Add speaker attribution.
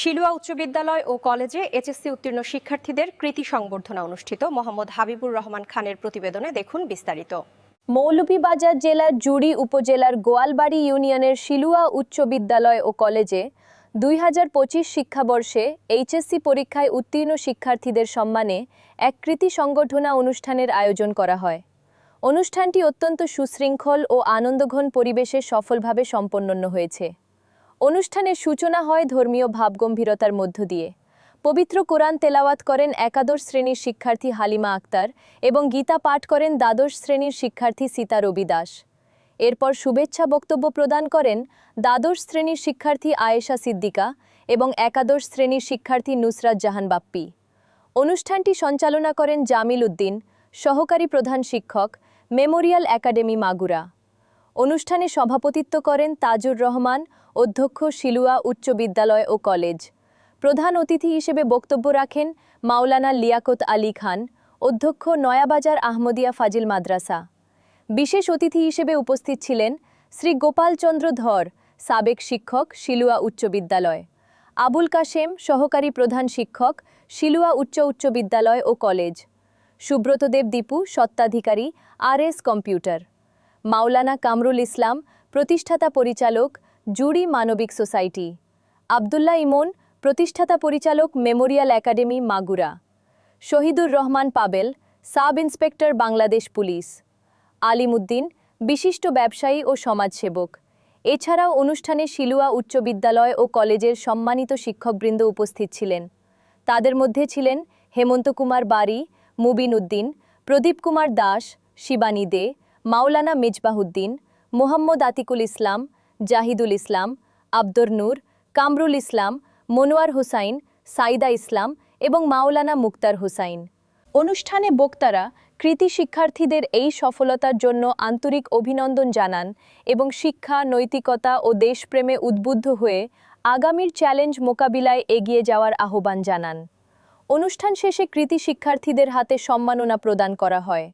Speaker 1: শিলুয়া উচ্চ বিদ্যালয় ও কলেজে এইচএসসি উত্তীর্ণ শিক্ষার্থীদের কৃতি সংবর্ধনা অনুষ্ঠিত। মোহাম্মদ হাবিবুর রহমান খানের প্রতিবেদনে দেখুন বিস্তারিত।
Speaker 2: মৌলভীবাজার জেলার জুড়ি উপজেলার গোয়ালবাড়ি ইউনিয়নের শিলুয়া উচ্চ বিদ্যালয় ও কলেজে দুই হাজার পঁচিশ শিক্ষাবর্ষে এইচএসসি পরীক্ষায় উত্তীর্ণ শিক্ষার্থীদের সম্মানে এক কৃতি সংগঠনা অনুষ্ঠানের আয়োজন করা হয়। অনুষ্ঠানটি অত্যন্ত সুশৃঙ্খল ও আনন্দঘন পরিবেশে সফলভাবে সম্পন্ন হয়েছে। অনুষ্ঠানের সূচনা হয় ধর্মীয় ভাবগম্ভীরতার মধ্য দিয়ে। পবিত্র কোরআন তেলাওয়াত করেন একাদশ শ্রেণির শিক্ষার্থী হালিমা আক্তার এবং গীতা পাঠ করেন দ্বাদশ শ্রেণির শিক্ষার্থী সীতা রবি দাস। এরপর শুভেচ্ছা বক্তব্য প্রদান করেন দ্বাদশ শ্রেণির শিক্ষার্থী আয়েশা সিদ্দিকা এবং একাদশ শ্রেণির শিক্ষার্থী নুসরাত জাহান বাপ্পি। অনুষ্ঠানটি সঞ্চালনা করেন জামিল উদ্দিন, সহকারী প্রধান শিক্ষক, মেমোরিয়াল একাডেমি মাগুরা। অনুষ্ঠানে সভাপতিত্ব করেন তাজুর রহমান অধ্যক্ষ শিলুয়া উচ্চ বিদ্যালয় ও কলেজ। প্রধান অতিথি হিসেবে বক্তব্য রাখেন মাওলানা লিয়াকত আলী খান, অধ্যক্ষ নয়াবাজার আহমদিয়া ফাজিল মাদ্রাসা। বিশেষ অতিথি হিসেবে উপস্থিত ছিলেন শ্রী গোপালচন্দ্র ধর, সাবেক শিক্ষক, শিলুয়া উচ্চ বিদ্যালয়। আবুল কাশেম, সহকারী প্রধান শিক্ষক, শিলুয়া উচ্চ উচ্চ বিদ্যালয় ও college. Subratadeb Dipu সত্ত্বাধিকারী R S computer. Maulana Kamrul Islam, প্রতিষ্ঠাতা পরিচালক জুড়ি মানবিক সোসাইটি। আবদুল্লাহ ইমন, প্রতিষ্ঠাতা পরিচালক memorial academy, Magura. Shahidur Rahman Pabel, sub inspector, Bangladesh police. Alimuddin, বিশিষ্ট ব্যবসায়ী ও সমাজসেবক। এছাড়াও অনুষ্ঠানে শিলুয়া উচ্চ বিদ্যালয় ও কলেজের সম্মানিত শিক্ষকবৃন্দ উপস্থিত ছিলেন। তাদের মধ্যে ছিলেন হেমন্ত কুমার বাড়ি মুবিন উদ্দিন, প্রদীপ কুমার দাস, শিবানী দে, মাওলানা মিজবাহুদ্দিন, মোহাম্মদ আতিকুল ইসলাম জাহিদুল ইসলাম, আব্দুর নূর, কামরুল ইসলাম, মনোয়ার হুসাইন, সাইদা ইসলাম এবং মাওলানা মুক্তার হুসাইন। অনুষ্ঠানে বক্তারা কৃতি শিক্ষার্থীদের এই সফলতার জন্য আন্তরিক অভিনন্দন জানান এবং শিক্ষা, নৈতিকতা ও দেশপ্রেমে উদ্বুদ্ধ হয়ে আগামীর চ্যালেঞ্জ মোকাবিলায় এগিয়ে যাওয়ার আহ্বান জানান। অনুষ্ঠান শেষে কৃতি শিক্ষার্থীদের হাতে সম্মাননা প্রদান করা হয়।